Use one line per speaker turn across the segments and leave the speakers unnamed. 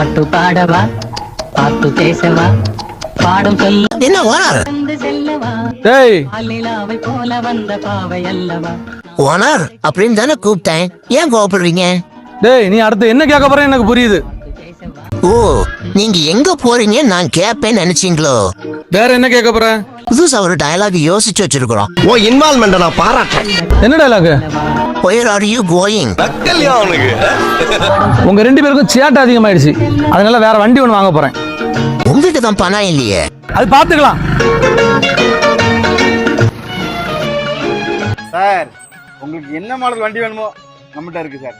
பாட்டு பாடவா? பாட்டு பேசவா? பாடும் சொல்ல
என்ன ஓனர்
டேய்.
போல வந்த பாவை அல்லவா?
ஓனர் அப்படின்னு தானே கூப்பிட்டேன். ஏன் கோவப்படுறீங்க?
டேய் நீ அடுத்து என்ன கேட்க போற எனக்கு புரியுது.
ஓ நீங்க எங்க போறீங்க நான் கேட்பேன்னு நினைச்சீங்களோ?
வேற என்ன கேட்க போற?
புதுசா ஒரு டயலாக் யோசிச்சு வச்சிருக்கிறோம்.
ஓ இன்வால்மெண்ட் நான் பாராட்டேன்
என்ன dialogue
where are you going
உங்க ரெண்டு பேருக்கும் சேட்டை அதிகமாயிடுச்சு. அதனால வேற வண்டி ஒன்று வாங்க போறேன்.
உங்ககிட்ட தான் பணம் இல்லையே.
அது பார்த்துக்கலாம்.
சார் உங்களுக்கு என்ன மாடல் வண்டி வேணுமோ நம்மகிட்ட இருக்கு சார்.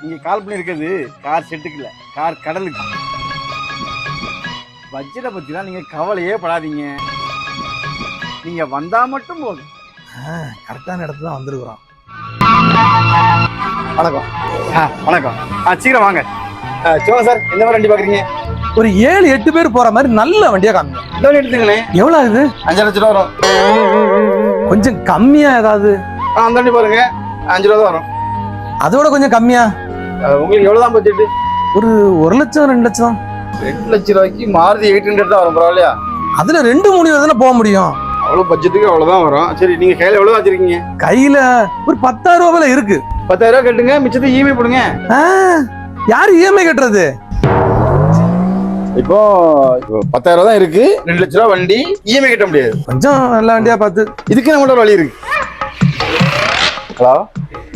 நீங்க கால் பண்ணி இருக்கிறது கார் செட்டுக்கு இல்ல கார் கடலுக்கு. பட்ஜெட்டை பத்திலாம் நீங்க கவலையே படாதீங்க. நீங்க வந்தா மட்டும் போதும்.
கரெக்டான இடத்துல தான் வந்திருக்கிறோம்.
வணக்கம். வணக்கம். ஆ சீக்கிரம் வாங்க. சொல்லுங்க சார் எந்த மாதிரி வண்டி பாக்குறீங்க
ஒரு ஏழு எட்டு பேர் போற மாதிரி நல்ல வண்டியா காமிங்க.
இந்த வண்டி எடுத்துங்களேன்
எவ்வளவு ஆகுது?
அஞ்சு லட்சம் ரூபா வரும்.
கொஞ்சம் கம்மியா ஏதாவது?
அந்த வண்டி பாருங்க. அஞ்சு ரூபா தான் வரும்.
அதோட கொஞ்சம் கம்மியா?
உங்களுக்கு எவ்வளவு தான் பட்ஜெட்
ஒரு ஒரு லட்சம் ரெண்டு லட்சம்?
ரெண்டு லட்சம் ரூபாய்க்கு மாருதி எயிட் ஹண்ட்ரட் தான் வரும் பரவாயில்லையா?
அதுல ரெண்டு மூணு பேர் தானே போக முடியும்.
அவ்வளவு பட்ஜெட்டுக்கு அவ்வளவுதான் வரும். சரி நீங்க கையில எவ்வளவு வச்சிருக்கீங்க?
கையில ஒரு பத்தாயிரம் ரூபாய் இருக்கு.
பத்தாயிரம் ரூபாய் கட்டுங்க மிச்சத்தை இஎம்ஐ போடுங்க.
யாரு இஎம்ஐ கட்டுறது?
இப்போ பத்தாயிரம் தான் இருக்கு. ரெண்டு லட்ச ரூபா வண்டி இஎம்ஐ கட்ட முடியாது.
கொஞ்சம் நல்ல வண்டியா பார்த்து.
இதுக்கு நம்மளோட வழி இருக்கு. ஹலோ?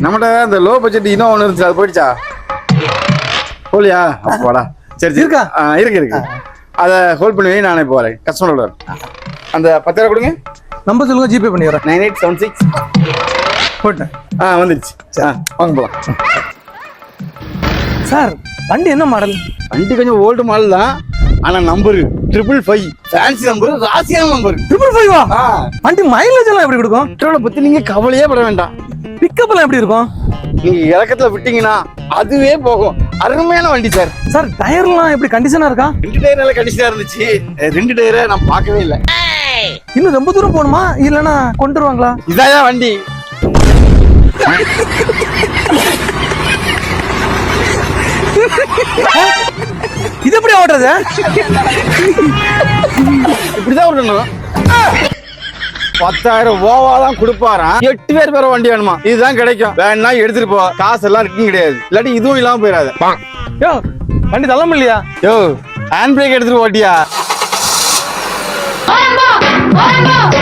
நம்மகிட்ட அந்த லோ பட்ஜெட் இன்னும் ஒன்று இருந்துச்சு அது போயிடுச்சா? போலியா? அப்பாடா சரி
இருக்கா?
இருக்கு இருக்கு. அதை ஹோல்ட் பண்ணி நானே வரேன். கஸ்டமரோட அந்த பத்தாயிரம் கொடுங்க.
நம்பர் சொல்லுங்க ஜிபே பண்ணிடுறேன்
நைன் எயிட் செவன் சிக்ஸ்
போட்டேன்.
ஆ வந்துடுச்சு ஆ வாங்க போகலாம்
சார் வண்டி என்ன மாடல்
வண்டி கொஞ்சம் ஓல்டு மாடல் தான். ஆனா number triple five fancy number ராசியான நம்பர்
ட்ரிபிள் ஃபைவா வண்டி மைலேஜ் எல்லாம் எப்படி கொடுக்கும்?
பெட்ரோலை பத்தி நீங்க கவலையே பட வேண்டாம்.
பிக்கப் எல்லாம் எப்படி இருக்கும்?
நீங்க இறக்கத்துல விட்டீங்கன்னா அதுவே போகும். அருமையான வண்டி சார்.
சார் டயர்லாம் எப்படி கண்டிஷனா இருக்கா?
ரெண்டு டயர் நல்ல கண்டிஷனா இருந்துச்சு. ரெண்டு டயரை நான் பார்க்கவே இல்லை.
இன்னும் ரொம்ப தூரம் போகணுமா? இல்லைன்னா கொண்டு வருவாங்களா
இதாயா வண்டி?
இது எப்படி ஓட்டுறது?
இப்படிதான் விடணும் பத்தாயிரம் ஓவா தான் கொடுப்பாராம் எட்டு பேர் பேர வண்டி வேணுமா? இதுதான் கிடைக்கும். வேணா எடுத்துட்டு போ. காசு எல்லாம் இருக்கும் கிடையாது. இல்லாட்டி இதுவும் இல்லாம போயிடாது.
யோ வண்டி தள்ளம் இல்லையா?
யோ ஹேண்ட் பிரேக் எடுத்துட்டு ஓட்டியா?
我来抱。